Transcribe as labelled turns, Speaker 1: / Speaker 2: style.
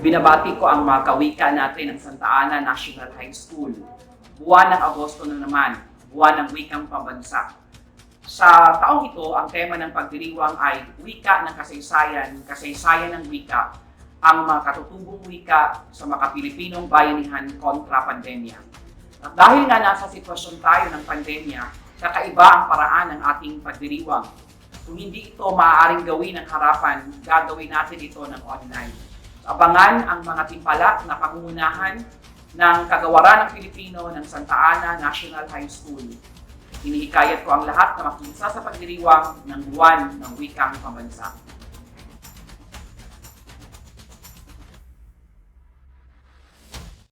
Speaker 1: Binabati ko ang mga kawika natin ng Santa Ana National High School. Buwan ng Agosto na naman, buwan ng wikang pambansa. Sa taong ito, ang tema ng pagdiriwang ay wika ng kasaysayan, kasaysayan ng wika, ang mga katutubong wika sa mga Pilipinong bayanihan kontra pandemya. At dahil nga nasa sitwasyon tayo ng pandemya, kakaiba ang paraan ng ating pagdiriwang. Kung hindi ito maaaring gawin ng harapan, gagawin natin ito ng online. Abangan ang mga timpalak na pangungunahan ng kagawaran ng Pilipino ng Santa Ana National High School. Hinihikayat ko ang lahat na makiisa sa pagdiriwang ng buwan ng wikang pambansa.